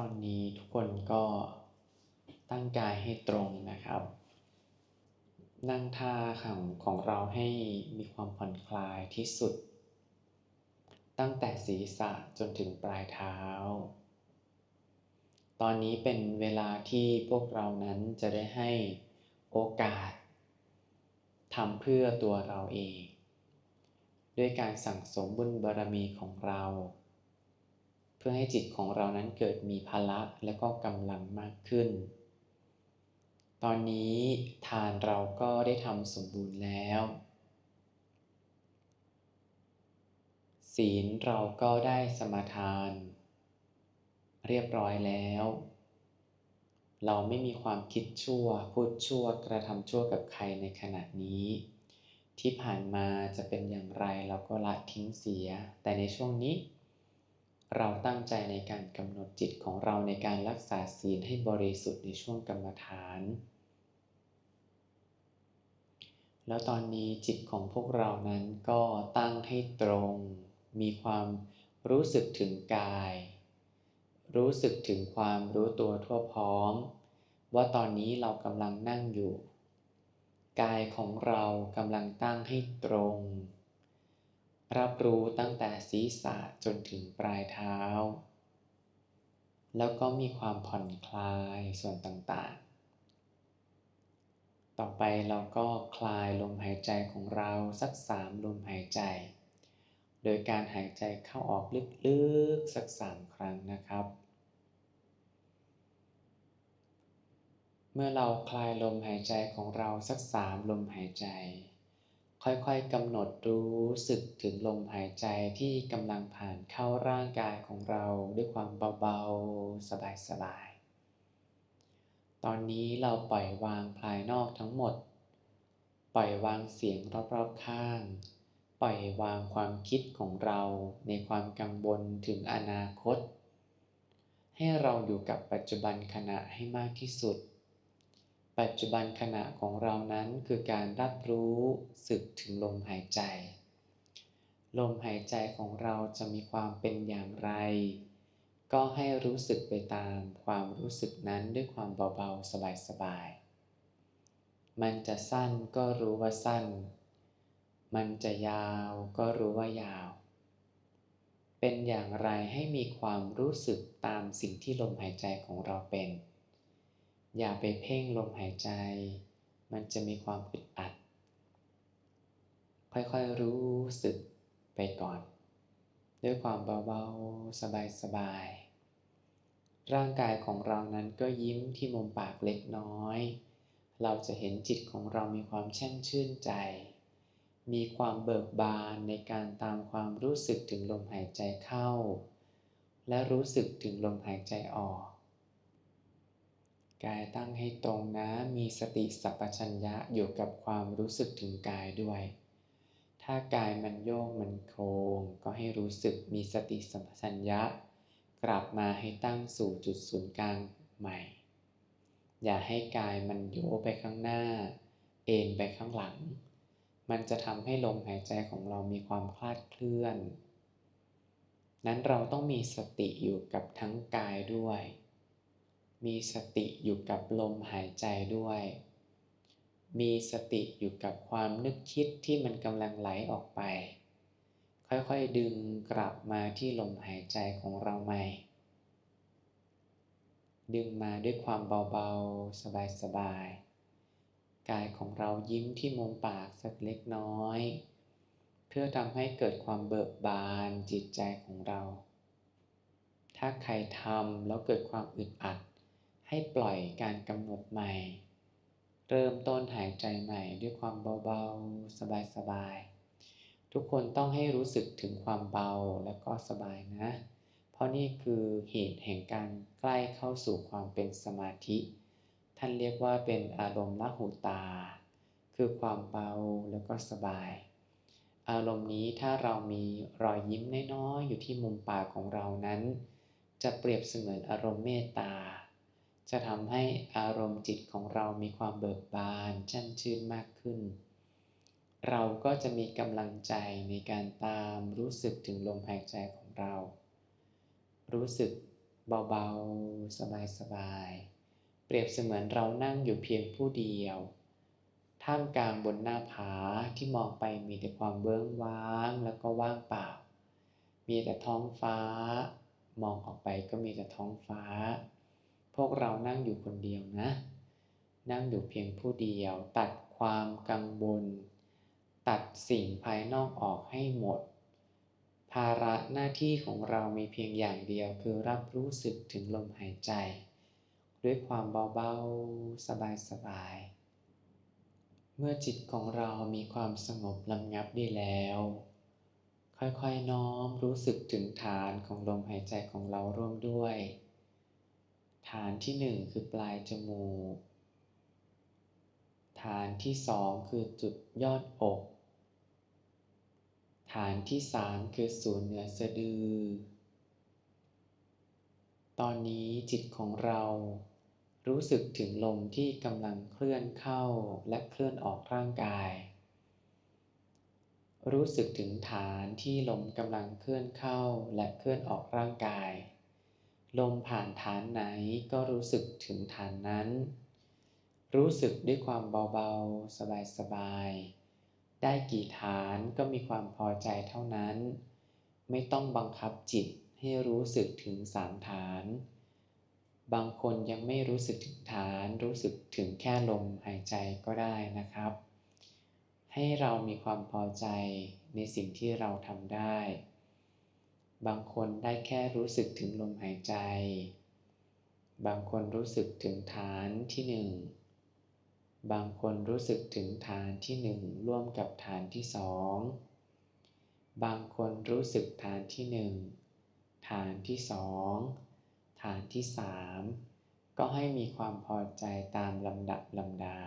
ตอนนี้ทุกคนก็ตั้งกายให้ตรงนะครับ นั่งท่าของของเราให้มีความผ่อนคลายที่สุด ตั้งแต่ศีรษะจนถึงปลายเท้า ตอนนี้เป็นเวลาที่พวกเรานั้นจะได้ให้โอกาสทำเพื่อตัวเราเอง ด้วยการสั่งสมบุญบารมีของเรา เพื่อให้จิตของเรานั้นเกิดมีพละและก็กำลังมากขึ้น ตอนนี้ทานเราก็ได้ทำสมบูรณ์แล้ว ศีลเราก็ได้สมาทาน เรียบร้อยแล้ว เราไม่มีความคิดชั่ว พูดชั่วกระทำชั่วกับใครในขณะนี้ที่ผ่านมาจะเป็นอย่างไรเราก็ละทิ้งเสีย แต่ในช่วงนี้ เราตั้งใจในการกำหนดจิตของเราในการรักษาศีลให้บริสุทธิ์ในช่วงกรรมฐาน แล้วตอนนี้จิตของพวกเรานั้นก็ตั้งให้ตรง มีความรู้สึกถึงกาย รู้สึกถึงความรู้ตัวทั่วพร้อม ว่าตอนนี้เรากำลังนั่งอยู่ กายของเรากำลังตั้งให้ตรง รับรู้ตั้งแต่ศีรษะจนถึงปลายเท้า แล้วก็มีความผ่อนคลายส่วนต่างๆ ต่อไปเราก็คลายลมหายใจของเราสักสามลมหายใจ โดยการหายใจเข้าออกลึกๆสักสามครั้งนะครับ เมื่อเราคลายลมหายใจของเราสักสามลมหายใจ ค่อยๆกำหนดรู้สึกถึงลมหายใจที่กำลังผ่านเข้าร่างกายของเราด้วยความเบาๆ สบายๆ ตอนนี้เราปล่อยวางภายนอกทั้งหมด ปล่อยวางเสียงรอบๆข้าง ปล่อยวางความคิดของเราในความกังวลถึงอนาคต ให้เราอยู่กับปัจจุบันขณะให้มากที่สุด ปัจจุบันขณะของเรานั้นคือการรับรู้สึกถึงลมหายใจ ลมหายใจของเราจะมีความเป็นอย่างไร ก็ให้รู้สึกไปตามความรู้สึกนั้นด้วยความเบาๆ สบายๆ มันจะสั้นก็รู้ว่าสั้น มันจะยาวก็รู้ว่ายาว เป็นอย่างไรให้มีความรู้สึกตามสิ่งที่ลมหายใจของเราเป็น อย่าไปเพ่งลมหายใจ มันจะมีความอึดอัด ค่อยๆรู้สึกไปก่อน ด้วยความเบาๆ สบายๆ ร่างกายของเรานั้นก็ยิ้มที่มุมปากเล็กน้อย เราจะเห็นจิตของเรามีความแช่มชื่นใจ มีความเบิกบานในการตามความรู้สึกถึงลมหายใจเข้า และรู้สึกถึงลมหายใจออก กายตั้งให้ตรงนะ มีสติสัพพัญญะอยู่กับความรู้สึกถึงกายด้วย ถ้ากายมันโยกมันโครง ก็ให้รู้สึกมีสติสัพพัญญะ กลับมาให้ตั้งสู่จุดศูนย์กลางใหม่ อย่าให้กายมันโยไปข้างหน้า เอ็นไปข้างหลัง มันจะทำให้ลมหายใจของเรามีความคลาดเคลื่อน นั้นเราต้องมีสติอยู่กับทั้งกายด้วย มีสติอยู่กับลมหายใจด้วย มีสติอยู่กับความนึกคิดที่มันกำลังไหลออกไป ค่อยๆดึงกลับมาที่ลมหายใจของเราใหม่ ดึงมาด้วยความเบาๆ สบายๆ กายของเรายิ้มที่มุมปากสักเล็กน้อย เพื่อทำให้เกิดความเบิกบานจิตใจของเราถ้าใครทำแล้วเกิดความอึดอัด ให้ปล่อยการกำหนดใหม่ เริ่มต้นหายใจใหม่ด้วยความเบาๆ สบายๆ ทุกคนต้องให้รู้สึกถึงความเบาและก็สบายนะ เพราะนี่คือเหตุแห่งการใกล้เข้าสู่ความเป็นสมาธิ ท่านเรียกว่าเป็นอารมณ์ละหูตา คือความเบาแล้วก็สบาย อารมณ์นี้ถ้าเรามีรอยยิ้มน้อยๆอยู่ที่มุมปากของเรานั้น จะเปรียบเสมือนอารมณ์เมตตา จะทำให้อารมณ์จิตของเรามีความเบิกบานช่ำชื่นมากขึ้น เราก็จะมีกำลังใจในการตามรู้สึกถึงลมหายใจของเรา รู้สึกเบาๆ สบายๆ เปรียบเสมือนเรานั่งอยู่เพียงผู้เดียว ท่ามกลางบนหน้าผาที่มองไปมีแต่ความเบื้องว้างแล้วก็ว่างเปล่า มีแต่ท้องฟ้า มองออกไปก็มีแต่ท้องฟ้า พวกเรานั่งอยู่คนเดียวนะ นั่งอยู่เพียงผู้เดียว ตัดความกังวล ตัดสิ่งภายนอกออกให้หมด ภาระหน้าที่ของเรามีเพียงอย่างเดียวคือรับรู้สึกถึงลมหายใจ ด้วยความเบาๆ สบายๆเมื่อจิตของเรามีความสงบลำงับดีแล้ว ค่อยๆน้อมรู้สึกถึงฐานของลมหายใจของเราร่วมด้วย ฐานที่หนึ่งคือปลายจมูก ฐานที่สองคือจุดยอดอก ฐานที่สามคือศูนย์เหนือสะดือ ตอนนี้จิตของเรารู้สึกถึงลมที่กำลังเคลื่อนเข้าและเคลื่อนออกร่างกาย รู้สึกถึงฐานที่ลมกำลังเคลื่อนเข้าและเคลื่อนออกร่างกาย ลมผ่านฐานไหนก็รู้สึกถึงฐานนั้น รู้สึกด้วยความเบาๆ สบายๆ ได้กี่ฐานก็มีความพอใจเท่านั้น ไม่ต้องบังคับจิตให้รู้สึกถึงสามฐาน บางคนยังไม่รู้สึกถึงฐาน รู้สึกถึงแค่ลมหายใจก็ได้นะครับ ให้เรามีความพอใจในสิ่งที่เราทำได้ บางคนได้แค่รู้สึกถึงลมหายใจ บางคนรู้สึกถึงฐานที่หนึ่ง บางคนรู้สึกถึงฐานที่หนึ่งร่วมกับฐานที่สอง บางคนรู้สึกฐานที่หนึ่ง ฐานที่สอง ฐานที่สาม ก็ให้มีความพอใจตามลำดับลำดา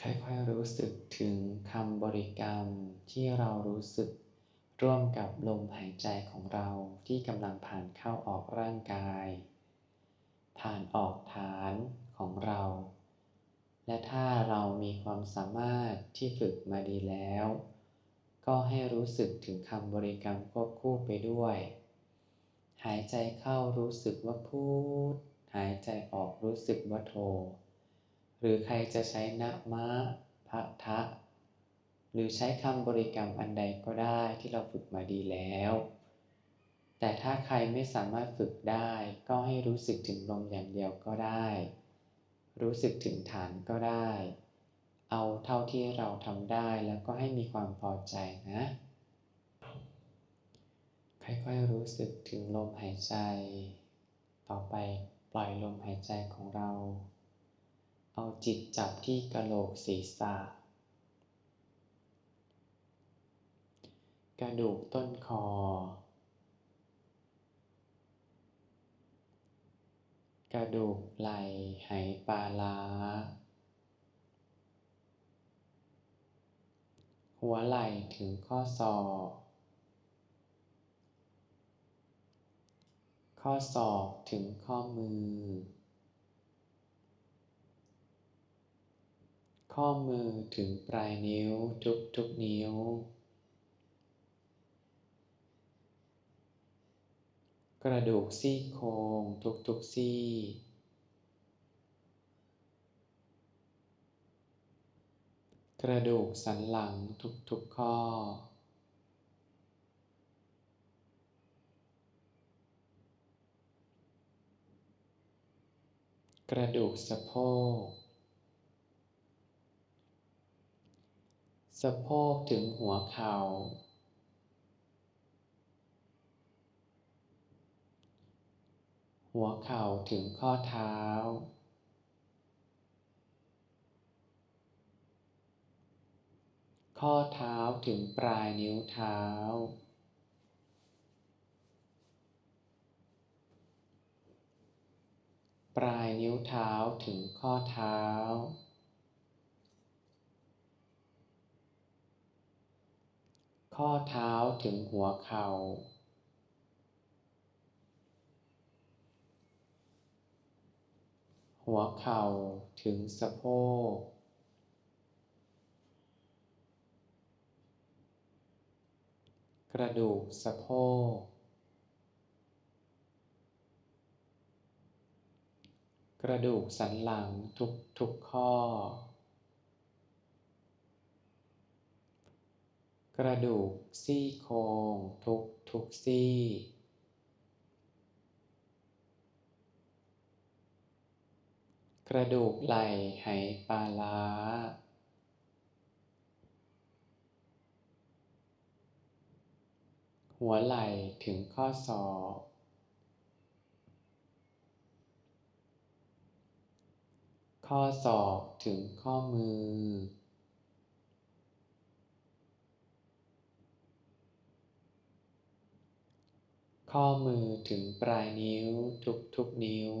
ค่อยๆรู้สึกถึงคำบริกรรมที่เรารู้สึกร่วมกับลมหายใจของเราที่กำลังผ่านเข้าออกร่างกาย ผ่านออกฐานของเรา และถ้าเรามีความสามารถที่ฝึกมาดีแล้ว ก็ให้รู้สึกถึงคำบริกรรมควบคู่ไปด้วย หายใจเข้ารู้สึกว่าพูด หายใจออกรู้สึกว่าโท หรือใครจะใช้นะมะพะทะ หรือใช้คำบริกรรมอันใดก็ได้ที่เราฝึกมาดีแล้ว แต่ถ้าใครไม่สามารถฝึกได้ ก็ให้รู้สึกถึงลมอย่างเดียวก็ได้ รู้สึกถึงฐานก็ได้ เอาเท่าที่เราทำได้แล้วก็ให้มีความพอใจนะ ค่อยๆรู้สึกถึงลมหายใจ ต่อไปปล่อยลมหายใจของเราเอา จิตจับที่กะโหลกศีรษะ กระดูกต้นคอ กระดูกไหล่ไหปลาล้า หัวไหล่ถึงข้อศอกข้อศอกถึงข้อมือ ข้อมือถึงปลายนิ้วทุกทุกนิ้ว กระดูกซี่โครงทุกๆซี่ กระดูกสันหลังทุกๆข้อ กระดูกสะโพก สะโพกถึงหัวเข่า หัวเข่าถึงข้อเท้า ข้อเท้าถึงปลายนิ้วเท้า ปลายนิ้วเท้าถึงข้อเท้า ข้อเท้าถึงหัวเข่า หัวเข่าถึงสะโพกกกระดูกสะโพก กระดูกสันหลังทุกทุกข้อ กระดูกซี่โครงทุกทุกซี่ กระดูกไหล่ไหปลาล้าหัวไหล่ถึงข้อศอกข้อศอกถึงข้อมือ ข้อมือถึงปลายนิ้วทุกทุกนิ้ว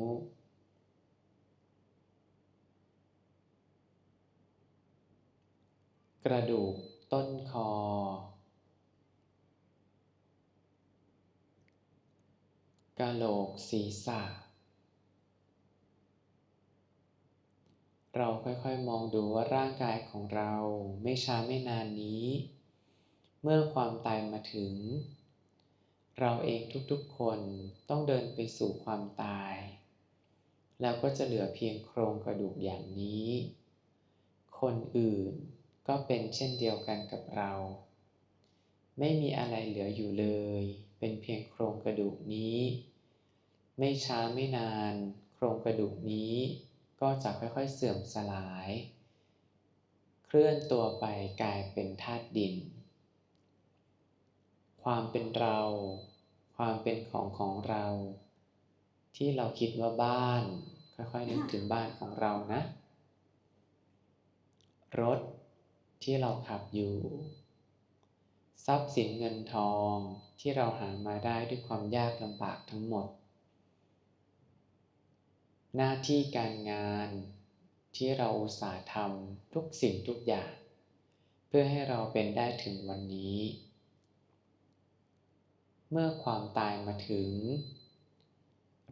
กระดูกต้นคอ กะโหลกศีรษะ เราค่อยๆมองดูว่าร่างกายของเราไม่ช้าไม่นานนี้ เมื่อความตายมาถึง เราเองทุกๆคนต้องเดินไปสู่ความตาย แล้วก็จะเหลือเพียงโครงกระดูกอย่างนี้ คนอื่นก็เป็นเช่นเดียวกันกับเรา ไม่มีอะไรเหลืออยู่เลย เป็นเพียงโครงกระดูกนี้ ไม่ช้าไม่นาน โครงกระดูกนี้ก็จะค่อยๆเสื่อมสลาย เคลื่อนตัวไปกลายเป็นธาตุดิน ความเป็นเรา ความเป็นของของเรา ที่เราคิดว่าบ้าน ค่อยๆนึกถึงบ้านของเรานะ รถที่เราขับอยู่ ทรัพย์สินเงินทองที่เราหามาได้ด้วยความยากลำบากทั้งหมด หน้าที่การงานที่เราอุตส่าห์ทำทุกสิ่งทุกอย่าง เพื่อให้เราเป็นได้ถึงวันนี้ เมื่อความตายมาถึง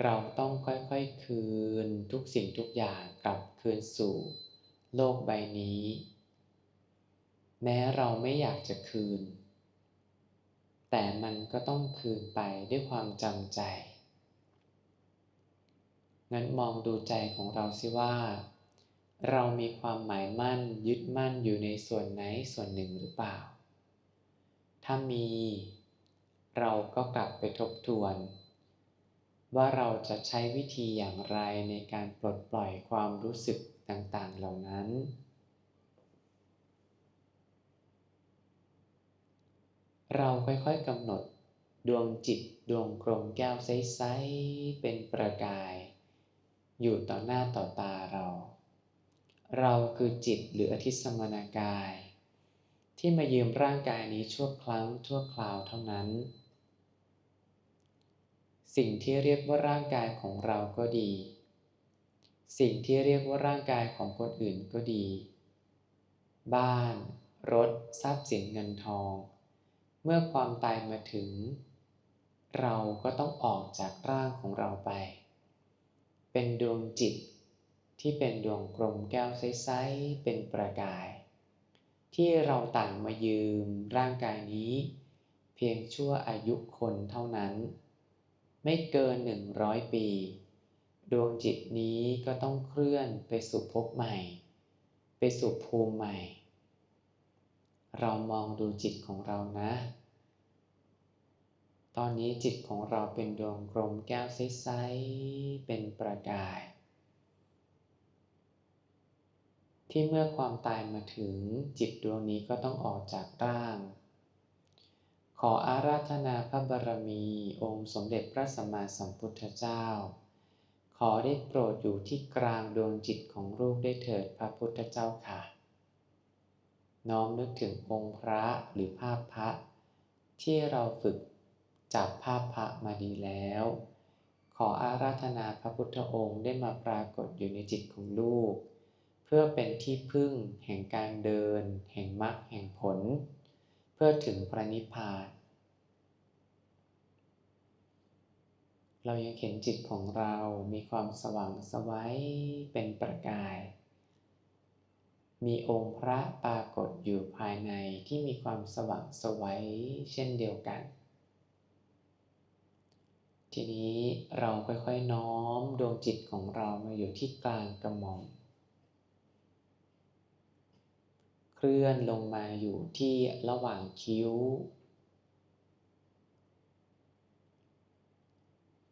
เราต้องค่อยๆคืนทุกสิ่งทุกอย่างกลับคืนสู่ โลกใบนี้ แม้เราไม่อยากจะคืน แต่มันก็ต้องคืนไปด้วยความจำใจงั้นมองดูใจของเราสิว่า เรามีความหมายมั่นยึดมั่นอยู่ในส่วนไหนส่วนหนึ่งหรือเปล่า ถ้ามี เราก็กลับไปทบทวน ว่าเราจะใช้วิธีอย่างไรในการปลดปล่อยความรู้สึกต่างๆ เหล่านั้น เราค่อยๆกำหนดดวงจิตดวงกลมแก้วใสๆเป็นประกาย อยู่ต่อหน้าต่อตาเรา เราคือจิตหรืออธิสมนากาย ที่มายืมร่างกายนี้ชั่วครั้งชั่วคราวเท่านั้น สิ่งที่เรียกว่าร่างกายของเราก็ดี สิ่งที่เรียกว่าร่างกายของคนอื่นก็ดี บ้าน รถ ทรัพย์สินเงินทอง เมื่อความตายมาถึง เราก็ต้องออกจากร่างของเราไป เป็นดวงจิตที่เป็นดวงกลมแก้วใสๆเป็นประกาย ที่เราต่างมายืมร่างกายนี้ เพียงชั่วอายุคนเท่านั้น ไม่เกินหนึ่งร้อยปี ดวงจิตนี้ก็ต้องเคลื่อนไปสู่ภพใหม่ ไปสู่ภูมิใหม่ เรามองดูจิตของเรานะ ตอนนี้จิตของเราเป็นดวงกลมแก้วใสๆเป็นประกายที่เมื่อความตายมาถึงจิตดวงนี้ก็ต้องออกจากร่าง ขออาราธนาพระบารมี องค์สมเด็จพระสัมมาสัมพุทธเจ้า ขอได้โปรดอยู่ที่กลางดวงจิตของลูกได้เถิดพระพุทธเจ้าค่ะ น้อมนึกถึงองค์พระหรือภาพพระ ที่เราฝึกจับภาพพระมาดีแล้ว ขออาราธนาพระพุทธองค์ได้มาปรากฏอยู่ในจิตของลูก เพื่อเป็นที่พึ่งแห่งการเดิน แห่งมรรคแห่งผล เพื่อถึงพระนิพพาน เรายังเห็นจิตของเรามีความสว่างสวัยเป็นประกาย มีองค์พระปรากฏอยู่ภายในที่มีความสว่างสวัยเช่นเดียวกัน ทีนี้เราค่อยๆน้อมดวงจิตของเรามาอยู่ที่กลางกระหม่อม เคลื่อนลงมาอยู่ที่ระหว่างคิ้ว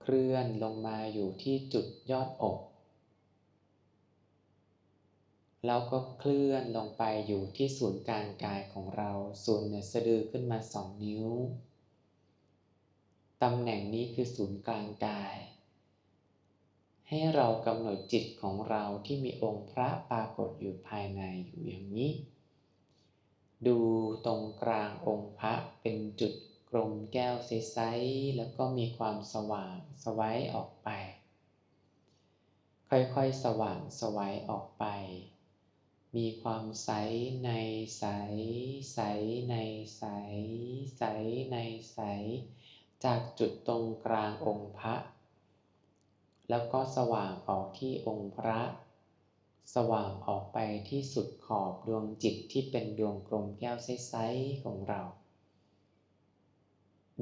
เคลื่อนลงมาอยู่ที่จุดยอดอกแล้วก็เคลื่อนลงไปอยู่ที่ศูนย์กลางกายของเรา ศูนย์เนี่ยสะดือขึ้นมาสองนิ้ว ตำแหน่งนี้คือศูนย์กลางกาย ให้เรากำหนดจิตของเราที่มีองค์พระปรากฏอยู่ภายในอยู่อย่างนี้ ดูตรงกลางองค์พระเป็นจุดกลมแก้วใสๆแล้วก็มีความสว่างสวัยออกไป ค่อยๆสว่างสวัยออกไป มีความใสในใสใสในใสใสในใสจากจุดตรงกลางองค์พระ แล้วก็สว่างออกที่องค์พระ สว่างออกไปที่สุดขอบดวงจิตที่เป็นดวงกลมแก้วใสๆของเรา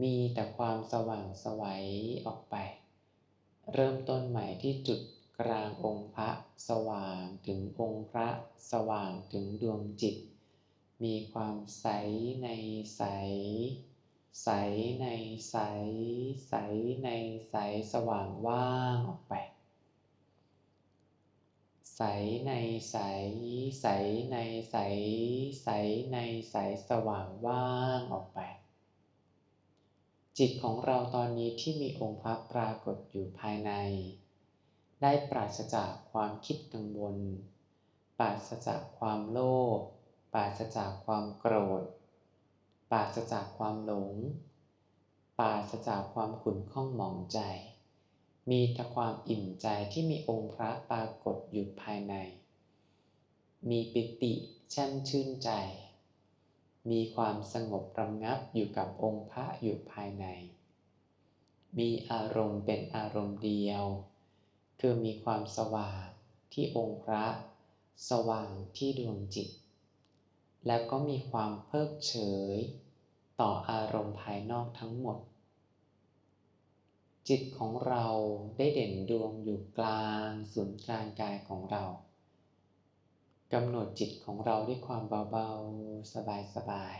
มีแต่ความสว่างสวัยออกไป เริ่มต้นใหม่ที่จุดกลางองค์พระสว่างถึงองค์พระสว่างถึงดวงจิต มีความใสในใส ใสในใส ใสในใสสว่างว่างออกไป ใสในใส ใสในใส ใสในใสสว่างว่างออกไป จิตของเราตอนนี้ที่มีองค์พระปรากฏอยู่ภายใน ได้ปราศจากความคิดกังวล ปราศจากความโลภ ปราศจากความโกรธ ปราศจากความหลง ปราศจากความขุ่นข้องหมองใจ มีแต่ความอิ่มใจที่มีองค์พระปรากฏอยู่ภายใน มีปิติแช่มชื่นใจ มีความสงบระงับอยู่กับองค์พระอยู่ภายใน มีอารมณ์เป็นอารมณ์เดียว คือมีความสว่างที่องค์พระ สว่างที่ดวงจิต แล้วก็มีความเพิกเฉย ต่ออารมณ์ภายนอกทั้งหมด จิตของเราได้เด่นดวงอยู่กลางศูนย์กลางกายของเรากำหนดจิตของเราด้วยความเบาๆ สบาย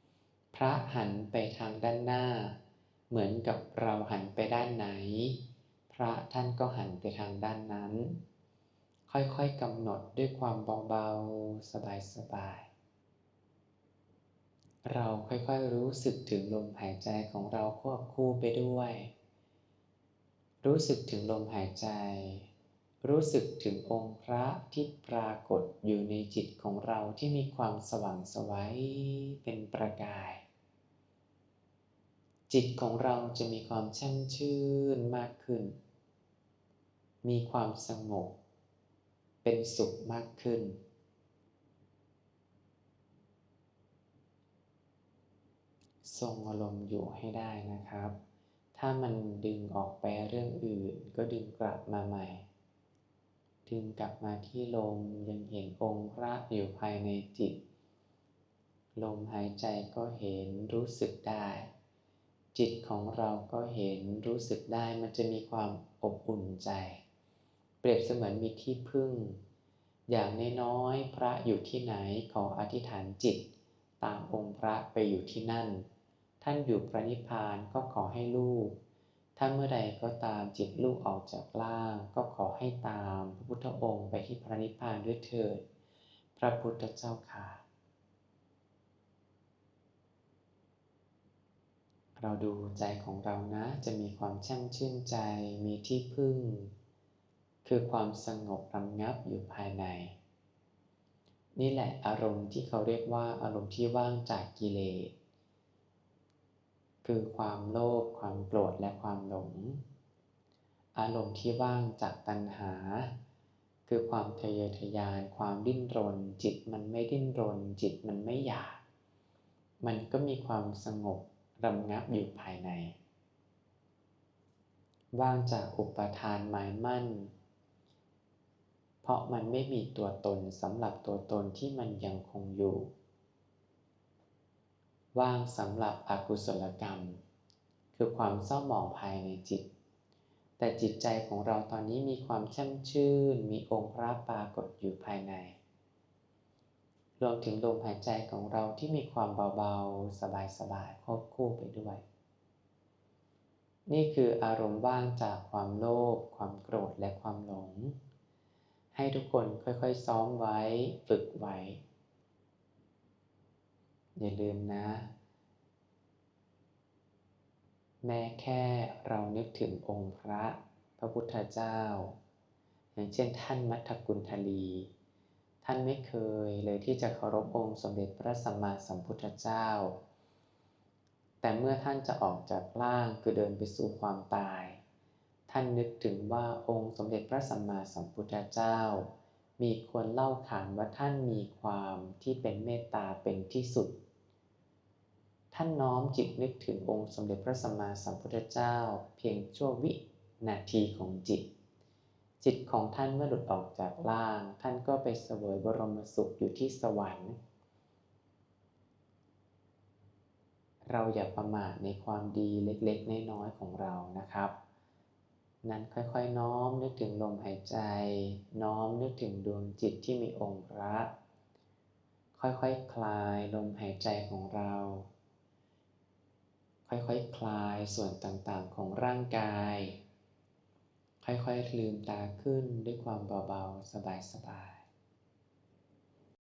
ๆ พระหันไปทางด้านหน้า เหมือนกับเราหันไปด้านไหน พระท่านก็หันไปทางด้านนั้น ค่อยๆกำหนดด้วยความเบาๆ สบายๆเราค่อยๆรู้สึกถึงลมหายใจของเราควบคู่ไปด้วย รู้สึกถึงลมหายใจ รู้สึกถึงองค์พระที่ปรากฏอยู่ในจิตของเราที่มีความสว่างสวัยเป็นประกาย จิตของเราจะมีความช่ำชื่นมากขึ้น มีความสงบ เป็นสุขมากขึ้นทรงอารมณ์อยู่ให้ได้นะครับ ถ้ามันดึงออกไปเรื่องอื่น ก็ดึงกลับมาใหม่ ดึงกลับมาที่ลมยังเห็นองค์พระอยู่ภายในจิต ลมหายใจก็เห็นรู้สึกได้ จิตของเราก็เห็นรู้สึกได้มันจะมีความอบอุ่นใจ เปรียบเสมือนมีที่พึ่ง อย่างน้อยๆพระอยู่ที่ไหนขออธิษฐานจิต ตามองค์พระไปอยู่ที่นั่น ท่านอยู่พระนิพพานก็ขอให้ลูก ถ้าเมื่อใดก็ตามจิตลูกออกจากล่าง ก็ขอให้ตามพระพุทธองค์ไปที่พระนิพพานด้วยเถิด พระพุทธเจ้าค่ะ เราดูใจของเรานะจะมีความแช่มชื่นใจมีที่พึ่ง คือความสงบระงับอยู่ภายใน นี่แหละอารมณ์ที่เขาเรียกว่าอารมณ์ที่ว่างจากกิเลส คือความโลภความโกรธและความหลง อารมณ์ที่ว่างจากตัณหา คือความทะเยอทะยาน ความดิ้นรน จิตมันไม่ดิ้นรน จิตมันไม่อยาก มันก็มีความสงบระงับอยู่ภายใน ว่างจากอุปทานหมายมั่น เพราะมันไม่มีตัวตนสำหรับตัวตนที่มันยังคงอยู่ ว่างสำหรับอกุศลกรรม คือความเศร้าหมองภายในจิต แต่จิตใจของเราตอนนี้มีความช่ำชื่น มีองค์พระปรากฏอยู่ภายใน รวมถึงลมหายใจของเราที่มีความเบาๆ สบายๆควบคู่ไปด้วย นี่คืออารมณ์ว่างจากความโลภความโกรธและความหลง ให้ทุกคนค่อยๆซ้อมไว้ฝึกไว้ อย่าลืมนะ แม้แค่เรานึกถึงองค์พระพระพุทธเจ้า อย่างเช่นท่านมัทกุลทลี ท่านไม่เคยเลยที่จะเคารพองค์สมเด็จพระสัมมาสัมพุทธเจ้า แต่เมื่อท่านจะออกจากร่างคือเดินไปสู่ความตาย ท่านนึกถึงว่าองค์สมเด็จพระสัมมาสัมพุทธเจ้ามีคนเล่าขานว่าท่านมีความที่เป็นเมตตาเป็นที่สุด ท่านน้อมจิตนึกถึงองค์สมเด็จพระสัมมาสัมพุทธเจ้า เพียงชั่ววินาทีของจิต จิตของท่านเมื่อหลุดออกจากร่าง ท่านก็ไปเสวยบรมสุขอยู่ที่สวรรค์ เราอย่าประมาทในความดีเล็กๆ น้อยๆของเรานะครับ นั้นค่อยๆ น้อมนึกถึงลมหายใจ น้อมนึกถึงดวงจิตที่มีองค์พระ ค่อยๆคคลายลมหายใจของเรา ค่อยๆคคลายส่วนต่างๆของร่างกาย ค่อยๆลืมตาขึ้นด้วยความเบาๆ สบาย